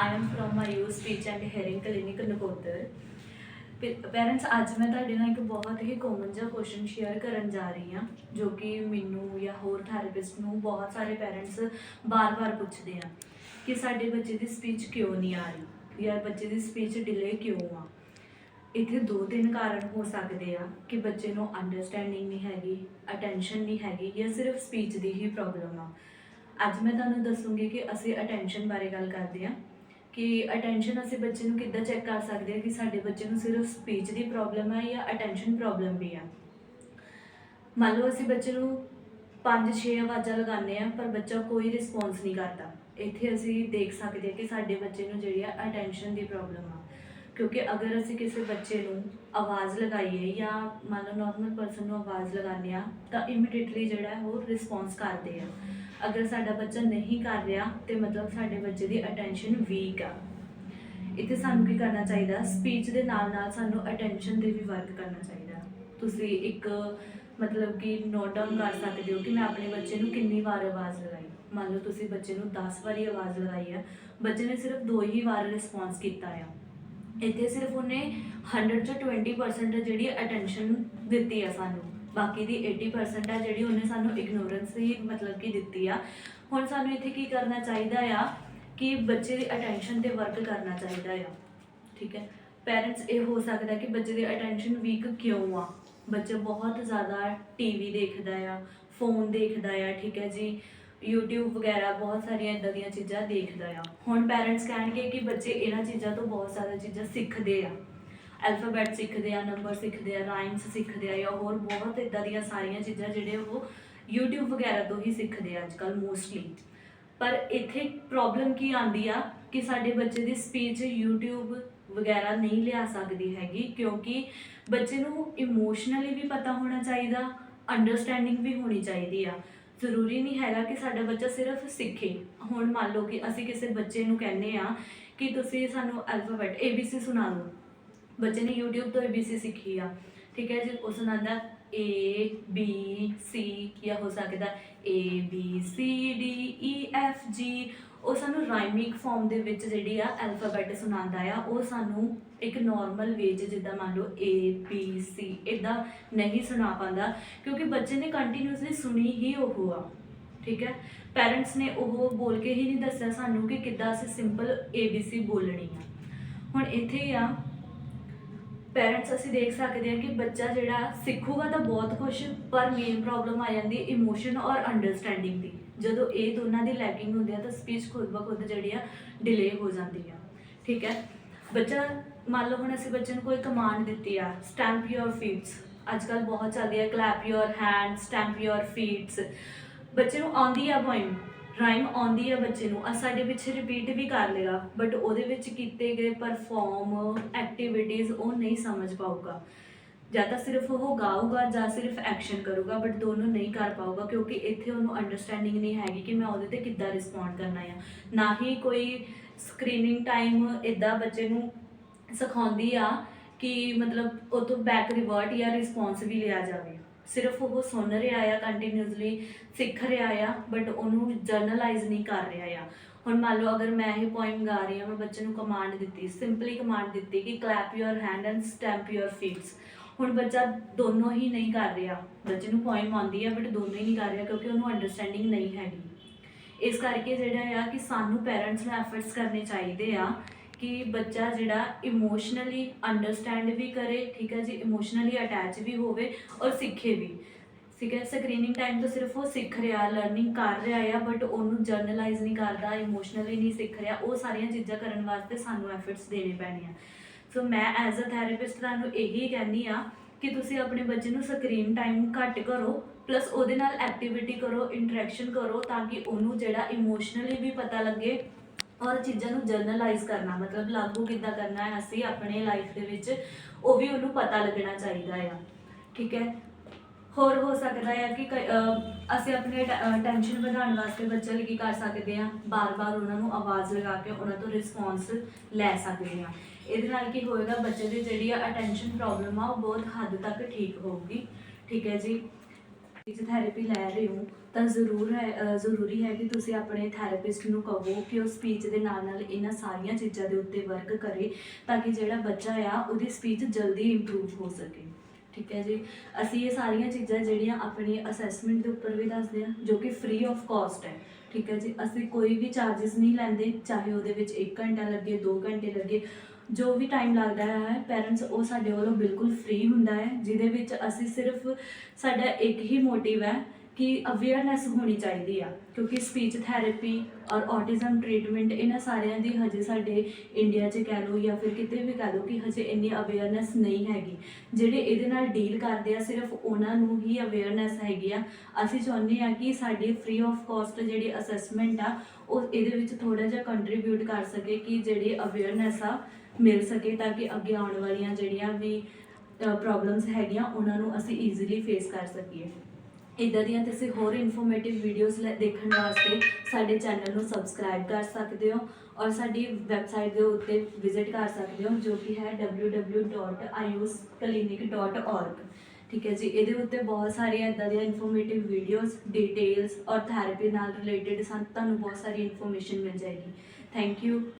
I am from my U speech and hearing clinic Nakodar parents ਅੱਜ ਮੈਂ ਤੁਹਾਡੇ ਨਾਲ ਇੱਕ ਬਹੁਤ ਹੀ ਕਾਮਨ ਜਿਹਾ ਕੁਐਸਚਨ ਸ਼ੇਅਰ ਕਰਨ ਜਾ ਰਹੀ ਹਾਂ, ਜੋ ਕਿ ਮੈਨੂੰ ਜਾਂ ਹੋਰ ਥੈਰੇਪਿਸਟ ਨੂੰ ਬਹੁਤ ਸਾਰੇ ਪੈਰੈਂਟਸ ਬਾਰ-ਬਾਰ ਪੁੱਛਦੇ ਆ ਕਿ ਸਾਡੇ ਬੱਚੇ ਦੀ ਸਪੀਚ ਕਿਉਂ ਨਹੀਂ ਆ ਰਹੀ ਜਾਂ ਬੱਚੇ ਦੀ ਸਪੀਚ ਡਿਲੇ ਕਿਉਂ ਆ? ਇੱਥੇ ਦੋ ਤਿੰਨ ਕਾਰਨ ਹੋ ਸਕਦੇ ਆ ਕਿ ਬੱਚੇ ਨੂੰ ਅੰਡਰਸਟੈਂਡਿੰਗ ਨਹੀਂ ਹੈਗੀ ਅਟੈਂਸ਼ਨ ਨਹੀਂ ਹੈਗੀ ਜਾਂ ਸਿਰਫ ਸਪੀਚ ਦੀ ਹੀ ਪ੍ਰੋਬਲਮ ਆ। ਅੱਜ ਮੈਂ ਤੁਹਾਨੂੰ ਦੱਸੂੰਗੀ ਕਿ ਅਸੀਂ ਅਟੈਂਸ਼ਨ ਬਾਰੇ ਗੱਲ ਕਰਦੇ ਆ ਕਿ ਅਟੈਂਸ਼ਨ ਅਸੀਂ ਬੱਚੇ ਨੂੰ ਕਿੱਦਾਂ ਚੈੱਕ ਕਰ ਸਕਦੇ ਹਾਂ ਕਿ ਸਾਡੇ ਬੱਚੇ ਨੂੰ ਸਿਰਫ ਸਪੀਚ ਦੀ ਪ੍ਰੋਬਲਮ ਹੈ ਜਾਂ ਅਟੈਂਸ਼ਨ ਪ੍ਰੋਬਲਮ ਵੀ ਆ। ਮੰਨ ਲਓ ਅਸੀਂ ਬੱਚੇ ਨੂੰ 5-6 ਆਵਾਜ਼ਾਂ ਲਗਾਉਂਦੇ ਆ ਪਰ ਬੱਚਾ ਕੋਈ ਰਿਸਪੌਂਸ ਨਹੀਂ ਕਰਦਾ। ਇੱਥੇ ਅਸੀਂ ਦੇਖ ਸਕਦੇ ਹਾਂ ਕਿ ਸਾਡੇ ਬੱਚੇ ਨੂੰ ਜਿਹੜੀ ਆ ਅਟੈਂਸ਼ਨ ਦੀ ਪ੍ਰੋਬਲਮ ਆ। ਕਿਉਂਕਿ ਅਗਰ ਅਸੀਂ ਕਿਸੇ ਬੱਚੇ ਨੂੰ ਆਵਾਜ਼ ਲਗਾਈਏ ਜਾਂ ਮੰਨ ਲਓ ਨਾਰਮਲ ਪਰਸਨ ਨੂੰ ਆਵਾਜ਼ ਲਗਾਉਂਦੇ ਆ ਤਾਂ ਇਮੀਡੀਏਟਲੀ ਜਿਹੜਾ ਉਹ ਰਿਸਪੌਂਸ ਕਰਦੇ ਆ। ਅਗਰ ਸਾਡਾ ਬੱਚਾ ਨਹੀਂ ਕਰ ਰਿਹਾ ਤੇ ਮਤਲਬ ਸਾਡੇ ਬੱਚੇ ਦੀ ਅਟੈਂਸ਼ਨ ਵੀਕ ਆ। ਇੱਥੇ ਸਾਨੂੰ ਕੀ ਕਰਨਾ ਚਾਹੀਦਾ? ਸਪੀਚ ਦੇ ਨਾਲ ਨਾਲ ਸਾਨੂੰ ਅਟੈਂਸ਼ਨ ਤੇ ਵੀ ਵਰਕ ਕਰਨਾ ਚਾਹੀਦਾ। ਤੁਸੀਂ ਇੱਕ ਮਤਲਬ ਕਿ ਨੋਟ ਡਾਊਨ ਕਰ ਸਕਦੇ ਹੋ ਕਿ ਮੈਂ ਆਪਣੇ ਬੱਚੇ ਨੂੰ ਕਿੰਨੀ ਵਾਰ ਆਵਾਜ਼ ਲਗਾਈ। ਮੰਨ ਲਓ ਤੁਸੀਂ ਬੱਚੇ ਨੂੰ 10 ਵਾਰੀ ਆਵਾਜ਼ ਲਗਾਈ ਆ। ਬੱਚੇ ਨੇ ਸਿਰਫ ਦੋ ਹੀ ਵਾਰ ਰਿਸਪੌਂਸ ਕੀਤਾ ਆ। ਇੱਥੇ ਸਿਰਫ ਉਹਨੇ 100 ਚੋਂ 20% ਜਿਹੜੀ ਅਟੈਂਸ਼ਨ ਦਿੱਤੀ ਆ ਸਾਨੂੰ। ਬਾਕੀ ਦੀ 80% ਆ ਜਿਹੜੀ ਉਹਨੇ ਸਾਨੂੰ ਇਗਨੋਰੈਂਸ ਹੀ ਮਤਲਬ ਕਿ ਦਿੱਤੀ ਆ। ਹੁਣ ਸਾਨੂੰ ਇੱਥੇ ਕੀ ਕਰਨਾ ਚਾਹੀਦਾ ਆ ਕਿ ਬੱਚੇ ਦੀ ਅਟੈਂਸ਼ਨ ਤੇ ਵਰਕ ਕਰਨਾ ਚਾਹੀਦਾ ਆ। ਠੀਕ ਹੈ? ਪੈਰੈਂਟਸ ਇਹ ਹੋ ਸਕਦਾ ਕਿ ਬੱਚੇ ਦੀ ਅਟੈਂਸ਼ਨ ਵੀਕ ਕਿਉਂ ਆ? ਬੱਚਾ ਬਹੁਤ ਜ਼ਿਆਦਾ ਟੀਵੀ ਦੇਖਦਾ ਆ ਫੋਨ ਦੇਖਦਾ ਆ, ਠੀਕ ਹੈ ਜੀ। YouTube ਵਗੈਰਾ ਬਹੁਤ ਸਾਰੀਆਂ ਇਦਾਂ ਦੀਆਂ ਚੀਜ਼ਾਂ ਦੇਖਦਾ ਆ। ਹੁਣ ਪੈਰੈਂਟਸ ਕਹਿਣਗੇ ਕਿ ਬੱਚੇ ਇਹਨਾਂ ਚੀਜ਼ਾਂ ਤੋਂ ਬਹੁਤ ਸਾਰੀਆਂ ਚੀਜ਼ਾਂ ਸਿੱਖਦੇ ਆ। ਅਲਫਾਬੈਟ ਸਿੱਖਦੇ ਆ ਨੰਬਰ ਸਿੱਖਦੇ ਆ ਰਾਈਮਸ ਸਿੱਖਦੇ ਆ ਜਾਂ ਹੋਰ ਬਹੁਤ ਇਦਾਂ ਦੀਆਂ ਸਾਰੀਆਂ ਚੀਜ਼ਾਂ ਜਿਹੜੇ ਉਹ YouTube ਵਗੈਰਾ ਤੋਂ ਹੀ ਸਿੱਖਦੇ ਆ ਅੱਜਕੱਲ ਮੋਸਟਲੀ ਪਰ ਇੱਥੇ ਪ੍ਰੋਬਲਮ ਕੀ ਆਂਦੀ ਆ ਕਿ ਸਾਡੇ ਬੱਚੇ ਦੀ ਸਪੀਚ YouTube ਵਗੈਰਾ ਨਹੀਂ ਲਿਆ ਸਕਦੀ ਹੈਗੀ ਕਿਉਂਕਿ ਬੱਚੇ ਨੂੰ ਇਮੋਸ਼ਨਲੀ ਵੀ ਪਤਾ ਹੋਣਾ ਚਾਹੀਦਾ ਅੰਡਰਸਟੈਂਡਿੰਗ ਵੀ ਹੋਣੀ ਚਾਹੀਦੀ ਆ। ਜ਼ਰੂਰੀ ਨਹੀਂ ਹੈਗਾ ਕਿ ਸਾਡਾ ਬੱਚਾ ਸਿਰਫ ਸਿੱਖੇ। ਹੁਣ ਮੰਨ ਲਓ ਕਿ ਅਸੀਂ ਕਿਸੇ ਬੱਚੇ ਨੂੰ ਕਹਿੰਨੇ ਆ ਕਿ ਤੁਸੀਂ ਸਾਨੂੰ ਅਲਫਾਬੈਟ ABC ਸੁਣਾ ਦਿਓ। ਬੱਚੇ ਨੇ YouTube ਤੋਂ ABC ਸਿੱਖੀ ਆ। ਠੀਕ ਹੈ ਜੀ ਉਹ ਸੁਣਾਉਂਦਾ A, B, C, ਕੀ ਹੋ ਸਕਦਾ A, B, C, D E F, G ਉਹ ਸਾਨੂੰ ਰਾਈਮਿਕ ਫਾਰਮ ਦੇ ਵਿੱਚ ਜਿਹੜੀ ਆ ਐਲਫਾਬੈਟ ਸੁਣਾਉਂਦਾ ਆ। ਉਹ ਸਾਨੂੰ ਇੱਕ ਨਾਰਮਲ ਵੇ 'ਚ ਜਿੱਦਾਂ ਮੰਨ ਲਓ A, B, C ਇਦਾਂ ਨਹੀਂ ਸੁਣਾ ਪਾਉਂਦਾ, ਕਿਉਂਕਿ ਬੱਚੇ ਨੇ ਕੰਟੀਨਿਊਸਲੀ ਸੁਣੀ ਹੀ ਉਹ ਆ। ਠੀਕ ਹੈ ਪੈਰੈਂਟਸ ਨੇ ਉਹ ਬੋਲ ਕੇ ਹੀ ਨਹੀਂ ਦੱਸਿਆ ਸਾਨੂੰ ਕਿ ਕਿੱਦਾਂ ਅਸੀਂ ਸਿੰਪਲ ABC ਬੋਲਣੀ ਆ। ਹੁਣ ਇੱਥੇ ਹੀ ਆ ਪੇਰੈਂਟਸ ਅਸੀਂ ਦੇਖ ਸਕਦੇ ਹਾਂ ਕਿ ਬੱਚਾ ਜਿਹੜਾ ਸਿੱਖੂਗਾ ਤਾਂ ਬਹੁਤ ਕੁਝ ਪਰ ਮੇਨ ਪ੍ਰੋਬਲਮ ਆ ਜਾਂਦੀ ਇਮੋਸ਼ਨ ਔਰ ਅੰਡਰਸਟੈਂਡਿੰਗ ਦੀ। ਜਦੋਂ ਇਹ ਦੋਨਾਂ ਦੀ ਲੈਕਿੰਗ ਹੁੰਦੀ ਆ ਤਾਂ ਸਪੀਚ ਖੁਦ ਬ ਖੁਦ ਜਿਹੜੀ ਆ ਡਿਲੇ ਹੋ ਜਾਂਦੀ ਆ। ਠੀਕ ਹੈ? ਬੱਚਾ, ਮੰਨ ਲਓ ਹੁਣ ਅਸੀਂ ਬੱਚੇ ਨੂੰ ਕੋਈ ਕਮਾਂਡ ਦਿੱਤੀ ਆ ਸਟੈਂਪ ਯੋਰ ਫੀਟਸ ਅੱਜ ਕੱਲ ਬਹੁਤ ਚੱਲਦੀ ਆ clap your hand stamp your feets ਬੱਚੇ ਨੂੰ ਆਉਂਦੀ ਆ ਪੋਇਮ ਰਾਈਮ ਆਉਂਦੀ ਆ ਬੱਚੇ ਨੂੰ ਆ ਸਾਡੇ ਪਿੱਛੇ ਰਿਪੀਟ ਵੀ ਕਰ ਲੇਗਾ ਬਟ ਉਹਦੇ ਵਿੱਚ ਕੀਤੇ ਗਏ ਪਰਫਾਰਮ ਐਕਟੀਵਿਟੀਜ਼ ਉਹ ਨਹੀਂ ਸਮਝ ਪਾਊਗਾ। ਜਾਂ ਤਾਂ ਸਿਰਫ ਉਹ ਗਾਊਗਾ ਜਾਂ ਸਿਰਫ ਐਕਸ਼ਨ ਕਰੂਗਾ ਬਟ ਦੋਨੋਂ ਨਹੀਂ ਕਰ ਪਾਊਗਾ, ਕਿਉਂਕਿ ਇੱਥੇ ਉਹਨੂੰ ਅੰਡਰਸਟੈਂਡਿੰਗ ਨਹੀਂ ਹੈਗੀ ਕਿ ਮੈਂ ਉਹਦੇ ਤੇ ਕਿੱਦਾਂ ਰਿਸਪੌਂਡ ਕਰਨਾ ਆ। ਨਾ ਹੀ ਕੋਈ ਸਕਰੀਨਿੰਗ ਟਾਈਮ ਇਦਾਂ ਬੱਚੇ ਨੂੰ ਸਿਖਾਉਂਦੀ ਆ ਕਿ ਮਤਲਬ ਉਹ ਤੋਂ ਬੈਕ ਰਿਵਰਟ ਜਾਂ ਰਿਸਪੌਂਸ ਵੀ ਲਿਆ ਜਾਵੇ। ਸਿਰਫ ਉਹ ਸੁਣ ਰਿਹਾ ਆ ਕੰਟੀਨਿਊਸਲੀ ਸਿੱਖ ਰਿਹਾ ਆ ਬਟ ਉਹਨੂੰ ਜਰਨਲਾਈਜ਼ ਨਹੀਂ ਕਰ ਰਿਹਾ ਆ। ਹੁਣ ਮੰਨ ਲਓ ਅਗਰ ਮੈਂ ਇਹ ਪੋਇਮ ਗਾ ਰਹੀ ਹਾਂ, ਮੈਂ ਬੱਚੇ ਨੂੰ ਕਮਾਂਡ ਦਿੱਤੀ ਸਿੰਪਲੀ ਕਮਾਂਡ ਦਿੱਤੀ ਕਿ clap your hand and stamp your feets ਹੁਣ ਬੱਚਾ ਦੋਨੋਂ ਹੀ ਨਹੀਂ ਕਰ ਰਿਹਾ। ਬੱਚੇ ਨੂੰ ਪੋਇਮ ਆਉਂਦੀ ਹੈ ਬਟ ਦੋਨੋਂ ਹੀ ਨਹੀਂ ਕਰ ਰਿਹਾ ਕਿਉਂਕਿ ਉਹਨੂੰ ਅੰਡਰਸਟੈਂਡਿੰਗ ਨਹੀਂ ਹੈਗੀ। ਇਸ ਕਰਕੇ ਜਿਹੜਾ ਆ ਕਿ ਸਾਨੂੰ ਪੇਰੈਂਟਸ ਨੂੰ ਐਫਰਟਸ ਕਰਨੇ ਚਾਹੀਦੇ ਆ ਕਿ ਬੱਚਾ ਜਿਹੜਾ ਇਮੋਸ਼ਨਲੀ ਅੰਡਰਸਟੈਂਡ ਵੀ ਕਰੇ, ਠੀਕ ਹੈ ਜੀ? ਇਮੋਸ਼ਨਲੀ ਅਟੈਚ ਵੀ ਹੋਵੇ ਔਰ ਸਿੱਖੇ ਵੀ। ਠੀਕ ਹੈ? ਸਕਰੀਨਿੰਗ ਟਾਈਮ ਤੋਂ ਸਿਰਫ ਉਹ ਸਿੱਖ ਰਿਹਾ ਲਰਨਿੰਗ ਕਰ ਰਿਹਾ ਆ ਬਟ ਉਹਨੂੰ ਜਰਨਲਾਈਜ਼ ਨਹੀਂ ਕਰਦਾ ਇਮੋਸ਼ਨਲੀ ਨਹੀਂ ਸਿੱਖ ਰਿਹਾ। ਉਹ ਸਾਰੀਆਂ ਚੀਜ਼ਾਂ ਕਰਨ ਵਾਸਤੇ ਸਾਨੂੰ ਐਫਰਟਸ ਦੇਣੇ ਪੈਣੇ ਆ ਸੋ ਮੈਂ ਐਜ਼ ਅ ਥੈਰੇਪਿਸਟ ਤੁਹਾਨੂੰ ਇਹੀ ਕਹਿੰਦੀ ਆ ਕਿ ਤੁਸੀਂ ਆਪਣੇ ਬੱਚੇ ਨੂੰ ਸਕਰੀਨ ਟਾਈਮ ਘੱਟ ਕਰੋ ਪਲੱਸ ਉਹਦੇ ਨਾਲ ਐਕਟੀਵਿਟੀ ਕਰੋ ਇੰਟਰੈਕਸ਼ਨ ਕਰੋ ਤਾਂ ਕਿ ਉਹਨੂੰ ਜਿਹੜਾ ਇਮੋਸ਼ਨਲੀ ਵੀ ਪਤਾ ਲੱਗੇ ਔਰ ਚੀਜ਼ਾਂ ਨੂੰ ਜਰਨਲਾਈਜ਼ ਕਰਨਾ, ਮਤਲਬ ਲਾਗੂ ਕਿੱਦਾਂ ਕਰਨਾ ਹੈ, ਅਸੀਂ ਆਪਣੇ ਲਾਈਫ ਦੇ ਵਿੱਚ ਉਹ ਵੀ ਉਹਨੂੰ ਪਤਾ ਲੱਗਣਾ ਚਾਹੀਦਾ ਆ। ਠੀਕ ਹੈ? ਹੋਰ ਹੋ ਸਕਦਾ ਹੈ ਕਿ ਕਈ- ਅਸੀਂ ਆਪਣੇ ਟੈਨਸ਼ਨ ਵਧਾਉਣ ਵਾਸਤੇ ਬੱਚੇ ਲਈ ਕੀ ਕਰ ਸਕਦੇ ਹਾਂ ਬਾਰ-ਬਾਰ ਉਹਨਾਂ ਨੂੰ ਆਵਾਜ਼ ਲਗਾ ਕੇ ਉਹਨਾਂ ਤੋਂ ਰਿਸਪੌਂਸ ਲੈ ਸਕਦੇ ਹਾਂ ਇਹਦੇ ਨਾਲ ਕੀ ਹੋਏਗਾ, ਬੱਚੇ ਦੀ ਜਿਹੜੀ ਅਟੈਂਸ਼ਨ ਪ੍ਰੋਬਲਮ ਆ, ਉਹ ਬਹੁਤ ਹੱਦ ਤੱਕ ਠੀਕ ਹੋਊਗੀ। ਠੀਕ ਹੈ ਜੀ? ਥੈਰੇਪੀ ਲੈ ਰਹੇ ਹੋ, ਤਾਂ ਜ਼ਰੂਰ ਹੈ ਜ਼ਰੂਰੀ ਹੈ ਕਿ ਤੁਸੀਂ ਆਪਣੇ ਥੈਰੇਪਿਸਟ ਨੂੰ ਕਹੋ ਕਿ ਉਹ ਸਪੀਚ ਦੇ ਨਾਲ ਨਾਲ ਇਹਨਾਂ ਸਾਰੀਆਂ ਚੀਜ਼ਾਂ ਦੇ ਉੱਤੇ ਵਰਕ ਕਰੇ, ਤਾਂ ਕਿ ਜਿਹੜਾ ਬੱਚਾ ਆ, ਉਹਦੀ ਸਪੀਚ ਜਲਦੀ ਇੰਪਰੂਵ ਹੋ ਸਕੇ। ਠੀਕ ਹੈ ਜੀ। ਅਸੀਂ ਇਹ ਸਾਰੀਆਂ ਚੀਜ਼ਾਂ ਜਿਹੜੀਆਂ ਆਪਣੀ ਅਸੈਸਮੈਂਟ ਦੇ ਉੱਪਰ ਵੀ ਦੱਸਦੇ ਹਾਂ, ਜੋ ਕਿ ਫ੍ਰੀ ਆਫ ਕਾਸਟ ਹੈ। ਠੀਕ ਹੈ ਜੀ। ਅਸੀਂ ਕੋਈ ਵੀ ਚਾਰजेस ਨਹੀਂ ਲੈਂਦੇ, ਚਾਹੇ ਉਹਦੇ ਵਿੱਚ 1 ਘੰਟਾ ਲੱਗੇ 2 ਘੰਟੇ ਲੱਗੇ, ਜੋ ਵੀ ਟਾਈਮ ਲੱਗਦਾ ਹੈ ਪੇਰੈਂਟਸ ਉਹ ਸਾਡੇ ਵੱਲੋਂ ਬਿਲਕੁਲ ਫ੍ਰੀ ਹੁੰਦਾ ਹੈ, ਜਿਹਦੇ ਵਿੱਚ ਅਸੀਂ ਸਿਰਫ ਸਾਡਾ ਇੱਕ ਹੀ ਮੋਟਿਵ ਹੈ ਕਿ ਅਵੇਅਰਨੈਸ ਹੋਣੀ ਚਾਹੀਦੀ ਆ, ਕਿਉਂਕਿ ਸਪੀਚ ਥੈਰੇਪੀ ਔਰ ਔਟਿਜ਼ਮ ਟ੍ਰੀਟਮੈਂਟ ਇਹਨਾਂ ਸਾਰਿਆਂ ਦੀ ਹਜੇ ਸਾਡੇ ਇੰਡੀਆ 'ਚ ਕਹਿ ਲਓ ਜਾਂ ਫਿਰ ਕਿਤੇ ਵੀ ਕਹਿ ਲਓ ਕਿ ਹਜੇ ਇੰਨੀ ਅਵੇਅਰਨੈਸ ਨਹੀਂ ਹੈਗੀ। ਜਿਹੜੇ ਇਹਦੇ ਨਾਲ ਡੀਲ ਕਰਦੇ ਆ, ਸਿਰਫ ਉਹਨਾਂ ਨੂੰ ਹੀ ਅਵੇਅਰਨੈਸ ਹੈਗੀ ਆ। ਅਸੀਂ ਚਾਹੁੰਦੇ ਆ ਕਿ ਸਾਡੀ ਫ੍ਰੀ ਆਫ ਕਾਸਟ ਜਿਹੜੀ ਅਸੈਸਮੈਂਟ ਆ, ਉਹ ਇਹਦੇ ਵਿੱਚ ਥੋੜਾ ਜਿਹਾ ਕੰਟਰੀਬਿਊਟ ਕਰ ਸਕੇ ਕਿ ਜਿਹੜੀ ਅਵੇਅਰਨੈਸ ਆ ਮਿਲ ਸਕੇ ਤਾਂ ਕਿ ਅੱਗੇ ਆਉਣ ਵਾਲੀਆਂ ਜਿਹੜੀਆਂ ਵੀ ਪ੍ਰੋਬਲਮਸ ਹੈਗੀਆਂ, ਉਹਨਾਂ ਨੂੰ ਅਸੀਂ ਈਜ਼ੀਲੀ ਫੇਸ ਕਰ ਸਕੀਏ। ਇਦਾਂ ਦੀਆਂ ਤੁਸੀਂ ਹੋਰ ਇਨਫੋਰਮੇਟਿਵ ਵੀਡੀਓਜ਼ ਦੇਖਣ ਵਾਸਤੇ ਸਾਡੇ ਚੈਨਲ ਨੂੰ ਸਬਸਕ੍ਰਾਈਬ ਕਰ ਸਕਦੇ ਹੋ ਔਰ ਸਾਡੀ ਵੈਬਸਾਈਟ ਦੇ ਉੱਤੇ ਵਿਜ਼ਿਟ ਕਰ ਸਕਦੇ ਹੋ, ਜੋ ਕਿ ਹੈ www.ayushclinic.org ਠੀਕ ਹੈ ਜੀ, ਇਹਦੇ ਉੱਤੇ ਬਹੁਤ ਸਾਰੀਆਂ ਇਦਾਂ ਦੀਆਂ ਇਨਫੋਰਮੇਟਿਵ ਵੀਡੀਓਜ਼ ਡਿਟੇਲਸ ਔਰ ਥੈਰੇਪੀ ਨਾਲ ਰਿਲੇਟਡ ਸਾਨੂੰ ਤੁਹਾਨੂੰ ਬਹੁਤ ਸਾਰੀ ਇਨਫੋਰਮੇਸ਼ਨ ਮਿਲ ਜਾਏਗੀ। Thank you